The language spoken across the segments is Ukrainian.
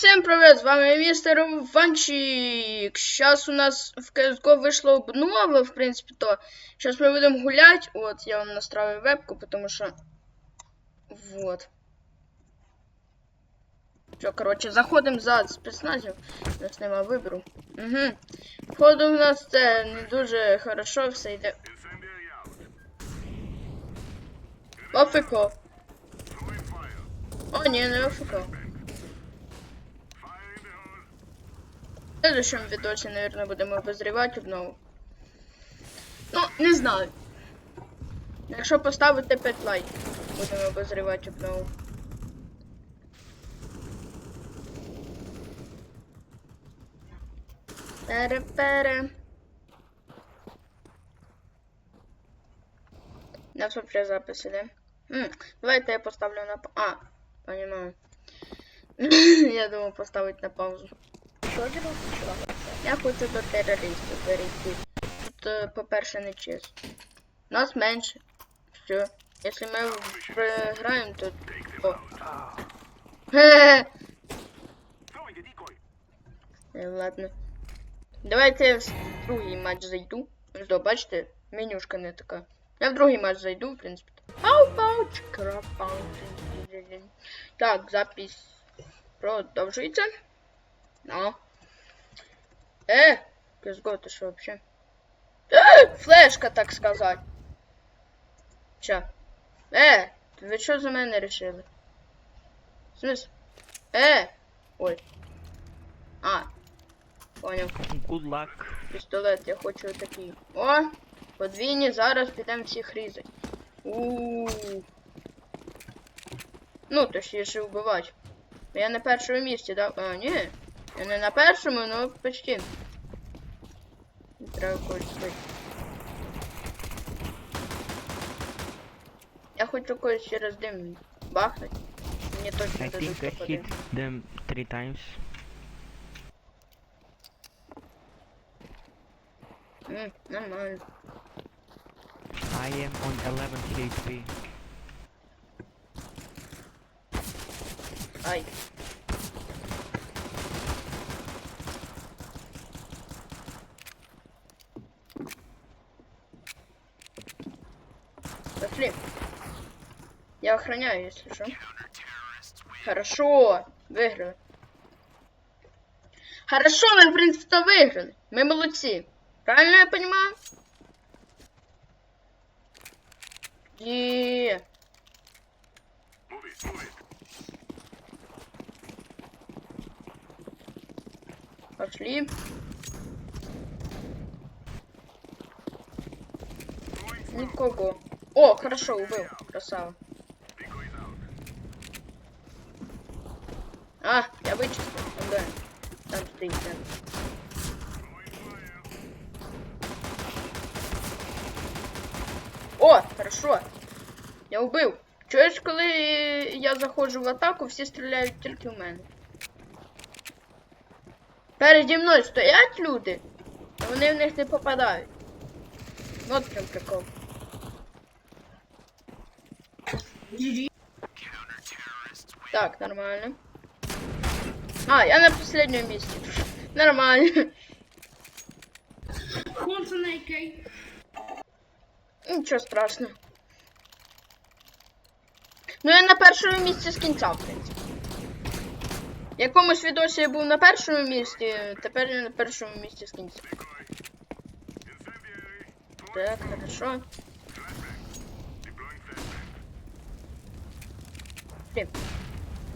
всем привет, з вами містер Ванчик. Сейчас у нас в CSGO вийшла обнова, в принципі, то сейчас ми будемо гулять. От, я вам настрою вебку, потому що. Вот. Все, короче, заходимо за спецназів. Нас нема вибору. Угу. Входу у нас це не дуже хорошо, все йде. ОФК. О, ні, не ОФК. В следующем видосе, наверное, будемо обозрівати обнову. Ну, не знаю. Якщо поставити 5 лайків, будемо обозрівати обнову. Пере-пере. У нас вообще запис іде. М, Давайте я поставлю на А, понимаю. я думав поставити на паузу. Що ти? Я хочу до терористів перейти. Тут, е, по-перше, не чесно. Нас менше. Все. Якщо ми програємо, то. О. Хе-хе. Е, Ладно. Давайте я в другий матч зайду. Що, бачите, менюшка не така. Я в другий матч зайду, в принципі. Пау чикара пау Так, запись продовжується. Ну. Э, CSGO, ты что вообще? Э, флешка, так сказать. Чё? Э, вы что за мене решили? В смысле? Э, ой. А, понял. Good luck. Пістолет, я хочу такий. О, подвійні, зараз підемо всіх різати. у Ну, точніше вбивати. Я на першому місці, да? А, ні. Я не на першому, ну почти. Треба когось збити. Я хочу когось через дим бахнуть. Мені точно I think I hit them three times. М, Нормально. I am on 11 HP. Ай. Пошли. Я охраняю, если что. Хорошо. Выиграли. Хорошо, мы, в принципе, выиграли. Мы молодцы. Правильно я понимаю? Е. Пошли. Никого. О, хорошо, убил. Красава. А, я вычислил. Ну Да. Там стоит, да. О, хорошо. Я убив. Чуєш, коли я заходжу в атаку, всі стріляють тільки в мене. Переді мною стоять люди, а вони в них не попадають. От прям прикол. Так, нормально. А, я на последнем месте. Нормально. Хонса на який? Нічого страшного. Ну я на першому місці з кінця, в принципі. В якомусь відосі я був на першому місці, тепер я на першому місці з кінця. Так, хорошо. Блін.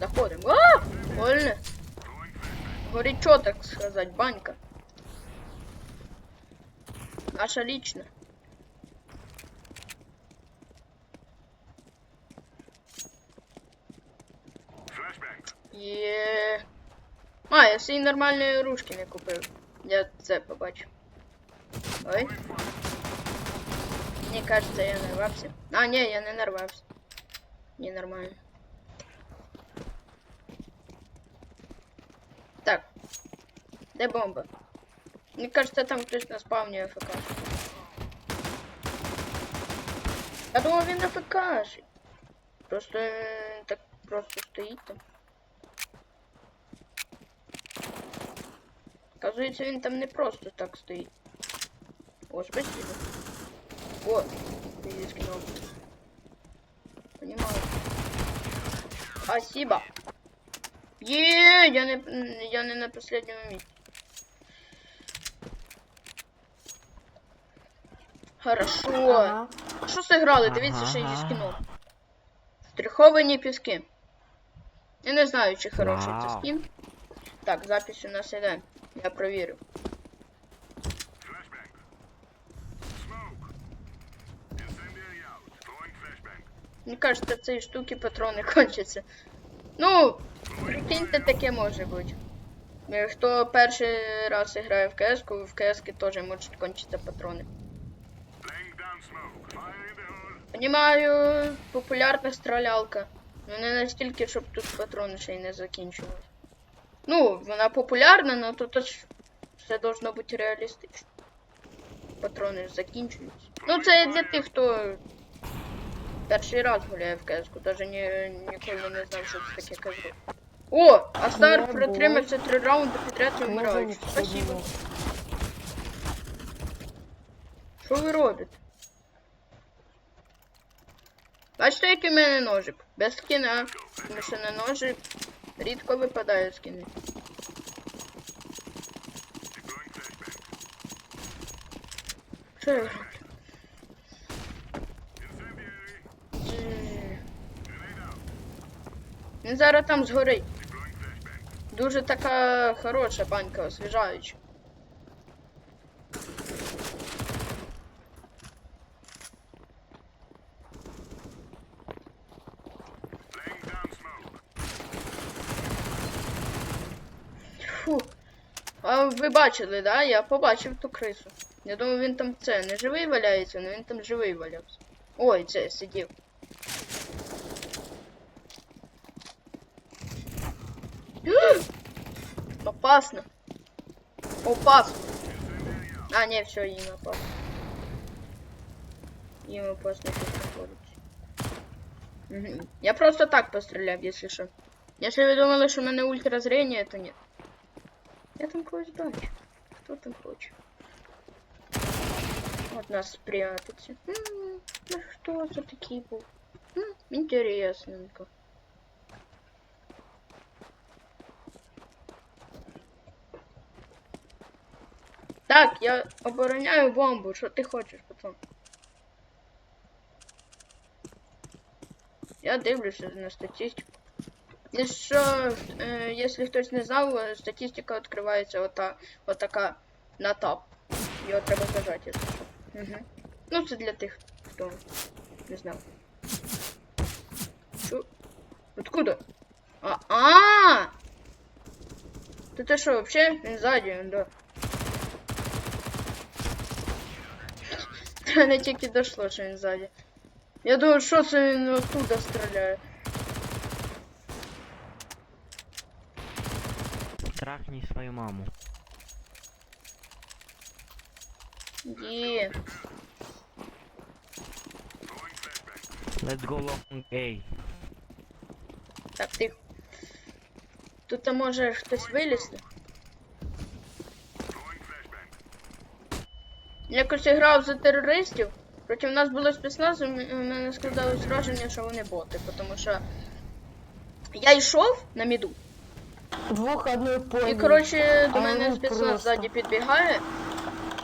Заходимо. А! Больно. Горячо, так сказать, банька. Наша личная. Є. А, я свої нормальні ружки не купив. Я це побачив. Ой. Мені кажется, я нарвався. А, ні, я не нарвався. Не нормально. Де бомба? Мені кажется, там хтось на спавні АФК. Я думав, він АФК. Просто е, так просто стоїть там. Оказується, він там не просто так стоїть. О, спасибо. О, ты здесь кинул. Понимаю. Спасибо. Є, я не, я не на последньому місці. Хорошо. Ага. Що зіграли? Дивіться, що зі скіном. Штриховані піски. Я не знаю, чи хороший це скін. Так, запись у нас іде. Я провірю. Мені кажется, цієї штуки патрони кончаться. Ну, прикиньте, таке може бути. Хто перший раз грає в КС, в КС теж можуть кончитися патрони. Понімаю, популярна стрілялка. Ну не настільки, щоб тут патрони ще й не закінчували. Ну, вона популярна, але тут все должно бути реалістично. Патрони закінчуються. Ну, це для тих, хто перший раз гуляє в КС-ку, навіть ні, ніколи не знав, що це таке КС. О! Астар протримався три раунди підряд і вмираючи. Спасибо. Що ви робите? Бачите, який в мене ножик? Без скіна. Тому що на ножик рідко випадає скіни. Що я роблю? Він зараз там згорить. Дуже така хороша банька, освіжаюча. Фу. А ви бачили, да? Я побачив ту крису. Я думаю, він там це не живий валяється, але він там живий валявся. Ой, це сидів. Опасно. Опасно. А, не, все, им опасно. Им опасно тут. Мгм. Я просто так постреляв, если что. Если вы думали, что у меня ультразрение, то нет. Я там когось бачу. Хто там хоче? От нас спрятаться. Ну что за такие был? Интересненько. Так, я обороняю бомбу. Що ти хочеш, пацан? Я дивлюся на статистику. Якщо, е, якщо хтось не знав, е, статистика відкривається ота, отака на тап. Його треба зажати, якщо що. Угу. Ну, це для тих, хто не знав. Що? Откуда? А, а! Ти те що, вообще? Він ззаді, він, да. До мене тільки дошло, що він ззаді. Я думаю, що це він оттуда стріляє. Трахни свою маму. Є. Let's go long A. Так, тихо. Тут там може хтось вилізти. Якось я грав за терористів. Проти нас було спецназ, і мене складалось враження, що вони боти, тому що я йшов на міду, Двох одної і коротше до А мене ну, спецназ просто. ззаді підбігає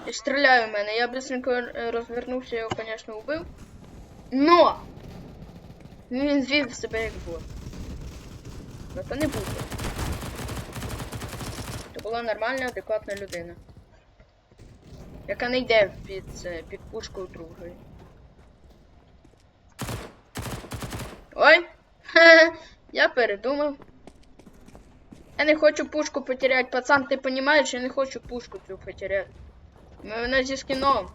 і стріляє в мене. Я быстренько е, розвернувся, його, звісно, вбив. Но! Він звів себе як бот. Ну то не бот. Це була нормальна, адекватна людина. Яка не йде під, під пушку другої. Ой! Я передумав. Я не хочу пушку потерять, пацан, ти розумієш, я не хочу пушку цю потеряти. У мене зі скіном.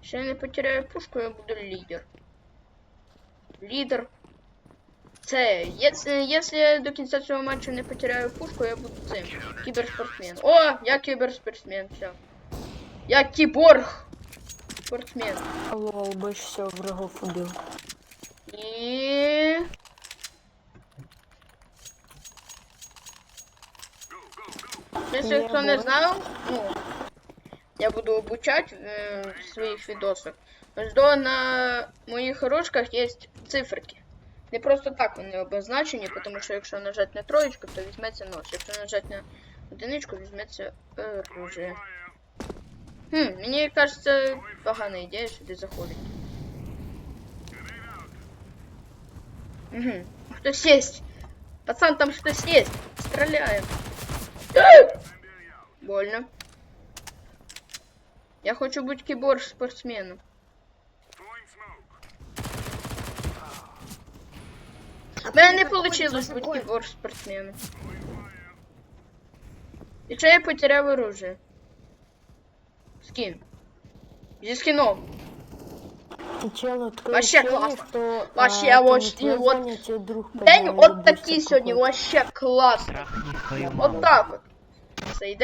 Якщо я не потеряю пушку, я буду лідер. Лідер. Це, якщо, якщо я до кінця цього матчу не потеряю пушку, я буду цим. Кіберспортсмен. О, я кіберспортсмен, все. Я кіборг. Спортсмен. Лол, більше всього врагов убив. І... Я хто не знав, ну, я буду обучати е, в своїх відосах. Ось на моїх ручках є циферки. Не просто так вони обозначені, тому що якщо нажати на троєчку, то візьметься нож. Якщо нажати на одиничку, візьметься оружие. Хм, мені кажеться, погана ідея сюди заходить. Угу. Хтось есть. Пацан, там хтось есть. Стреляем Больно. Я хочу быть киборг-спортсменом. У мене не получилось быть киборг-спортсменом. И что я потерял оружие? Скин. Зі скином. И чел открыл Вообще сены, классно. что, Вообще, а, вот, это не и твое вот звание, тебе друг День подарил, от или такий бустер сьогодні какой-то. вообще класний. Трахни свою маму. Вот так вот. Це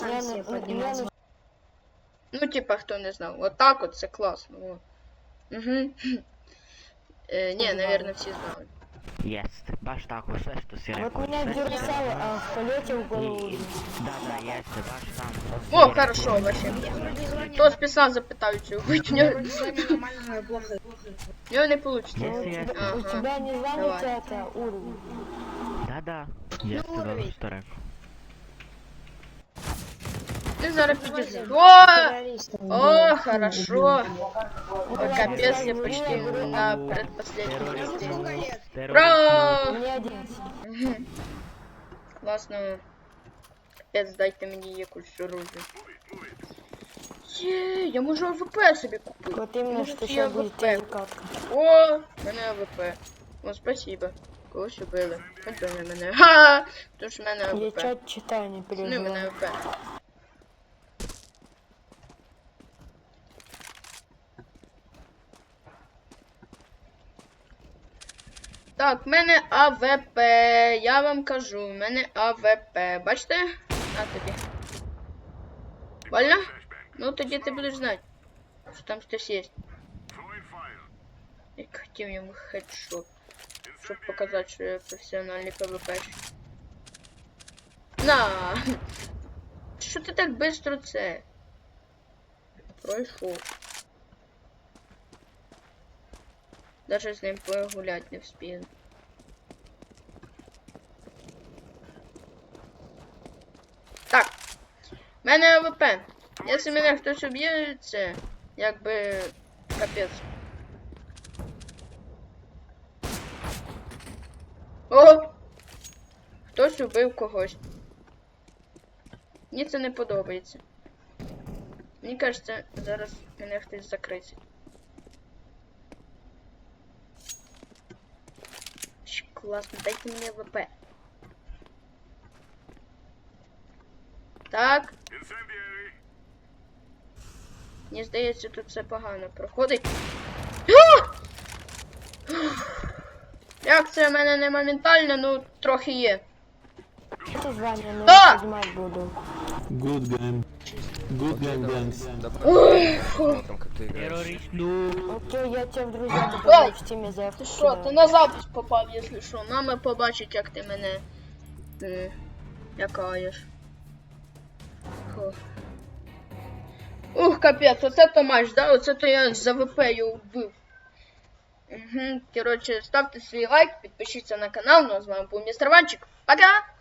Я я на- Ну, типа, хто не знав. Вот так от це класно. О. Угу. Е, ні, наверное, всі знали. Єст. Баш так, усе, що си Вот меня Все дерсало, а в полете в голову. Да, да, єсте, баш там. О, хорошо, вообще. Хто списав, запитав цю вбить. У нього, у не получится. Ну, у, Если тебя, у тебя не занято это уровень. Да, да. Єсте, добре, що Ти зараз підійдеш. О! О, хорошо. Ой, капец, я почти на предпоследнем месте. Не. Мгм. Класно. Капець, дайте мені якусь оружие. Є, я можу АВП собі купити. Вот именно, что я сейчас будет АВП. О, в мене АВП. О, спасибо. Когось убили. Подбили мене. Ха! Тому що в мене Я АВП. чат читаю, не Ну, в мене. АВП. Так, в мене АВП. Я вам кажу, в мене АВП. Бачите? На тобі. Больно? Ну тоді ти будеш знати, що там хтось є. Я хотів йому хедшот. Щоб показати, що я професіональний ПВП. На! Що ти так швидко це? Пройшов. Даже з ним погулять не вспію. Так. В мене АВП. Якщо мене хтось уб'є, це якби капець. О! Хтось убив когось. Мені це не подобається. Мені кажеться, зараз мене хтось закрить. Щ, Класно, дайте мені ВП. Так. Мені здається, тут все погано проходить. Реакція в мене не моментальна, ну трохи є. Это звание, но Да! я буду. Good game. Good game, gangs. Смотрим, как ты играешь. Окей, я тебя в друзья добавлю в теме завтра. Ти що, ти на запис попав, якщо що. Мама побачить, як ти мене е, лякаєш. Фу. Ух, капець, оце то матч, да? Оце то я за ВП його вбив. Угу. Коротше, ставте свій лайк, підпишіться на канал. Ну а з вами був містер Ванчик. Пока!